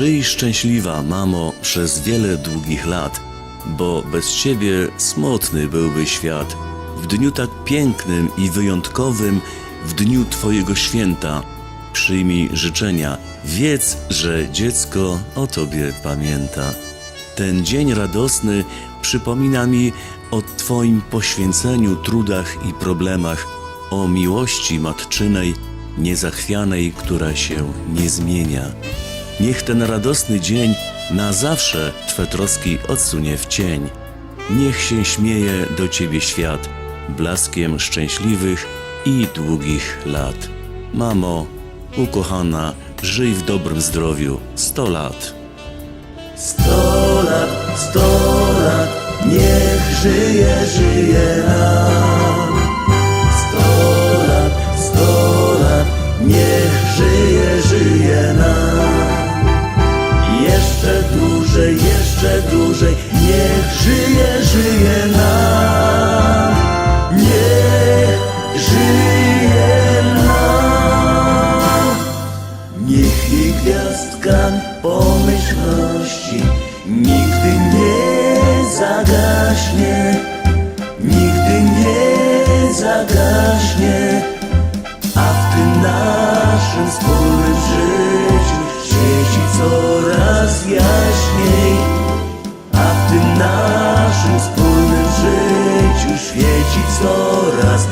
Żyj szczęśliwa, mamo, przez wiele długich lat, bo bez ciebie smutny byłby świat. W dniu tak pięknym i wyjątkowym, w dniu Twojego święta, przyjmij życzenia, wiedz, że dziecko o Tobie pamięta. Ten dzień radosny przypomina mi o Twoim poświęceniu, trudach i problemach, o miłości matczynej, niezachwianej, która się nie zmienia. Niech ten radosny dzień na zawsze Twe troski odsunie w cień. Niech się śmieje do Ciebie świat blaskiem szczęśliwych i długich lat. Mamo, ukochana, żyj w dobrym zdrowiu sto lat. Sto lat, sto lat, niech żyje, żyje nam. Żyje, żyje nam. Niech żyje nam. Niech jej gwiazdka pomyślności nigdy nie zagaśnie, nigdy nie zagaśnie, a w tym naszym wspólnym życiu świeci coraz jaśniej, wspólnym życiu świeci coraz.